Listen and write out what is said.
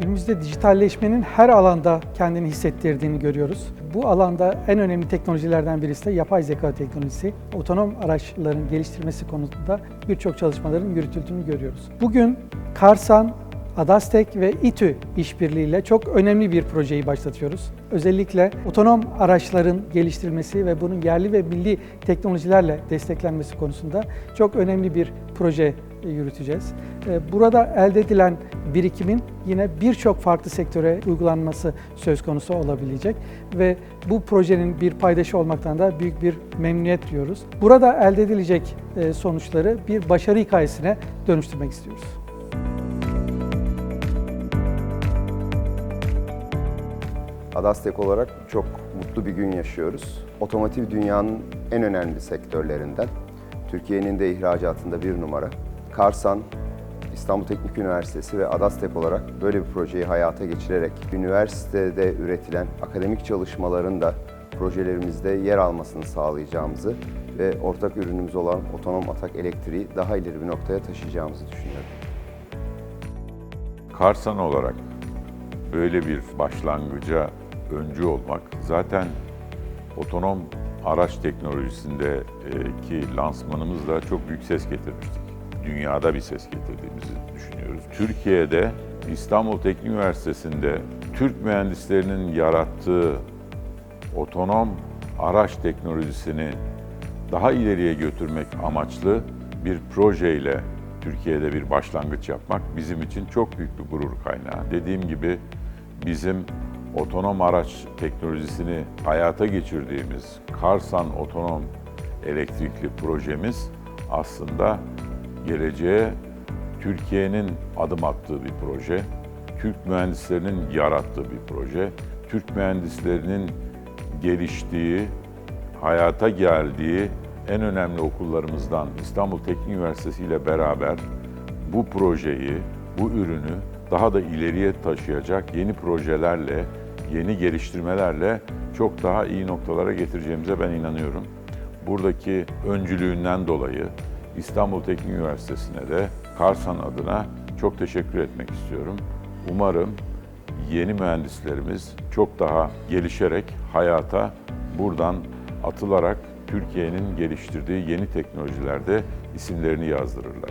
Günümüzde dijitalleşmenin her alanda kendini hissettirdiğini görüyoruz. Bu alanda en önemli teknolojilerden birisi de yapay zeka teknolojisi. Otonom araçların geliştirmesi konusunda birçok çalışmaların yürütüldüğünü görüyoruz. Bugün Karsan, Adastek ve İTÜ işbirliğiyle çok önemli bir projeyi başlatıyoruz. Özellikle otonom araçların geliştirilmesi ve bunun yerli ve milli teknolojilerle desteklenmesi konusunda çok önemli bir proje yürüteceğiz. Ee, Burada elde edilen birikimin yine birçok farklı sektöre uygulanması söz konusu olabilecek ve bu projenin bir paydaşı olmaktan da büyük bir memnuniyet duyuyoruz. Burada elde edilecek e, sonuçları bir başarı hikayesine dönüştürmek istiyoruz. Adastek olarak çok mutlu bir gün yaşıyoruz. Otomotiv dünyanın en önemli sektörlerinden. Türkiye'nin de ihracatında bir numara. Karsan, İstanbul Teknik Üniversitesi ve Adastek olarak böyle bir projeyi hayata geçirerek üniversitede üretilen akademik çalışmaların da projelerimizde yer almasını sağlayacağımızı ve ortak ürünümüz olan otonom atak elektriği daha ileri bir noktaya taşıyacağımızı düşünüyorum. Karsan olarak böyle bir başlangıca öncü olmak zaten otonom araç teknolojisindeki lansmanımızla çok büyük ses getirmiştik. Dünyada bir ses getirdiğimizi düşünüyoruz. Türkiye'de İstanbul Teknik Üniversitesi'nde Türk mühendislerinin yarattığı otonom araç teknolojisini daha ileriye götürmek amaçlı bir projeyle Türkiye'de bir başlangıç yapmak bizim için çok büyük bir gurur kaynağı. Dediğim gibi bizim otonom araç teknolojisini hayata geçirdiğimiz Karsan Otonom Elektrikli projemiz aslında geleceğe Türkiye'nin adım attığı bir proje, Türk mühendislerinin yarattığı bir proje, Türk mühendislerinin geliştiği, hayata geldiği en önemli okullarımızdan İstanbul Teknik Üniversitesi ile beraber bu projeyi, bu ürünü daha da ileriye taşıyacak yeni projelerle, yeni geliştirmelerle çok daha iyi noktalara getireceğimize ben inanıyorum. Buradaki öncülüğünden dolayı İstanbul Teknik Üniversitesi'ne de Karsan adına çok teşekkür etmek istiyorum. Umarım yeni mühendislerimiz çok daha gelişerek hayata buradan atılarak Türkiye'nin geliştirdiği yeni teknolojilerde isimlerini yazdırırlar.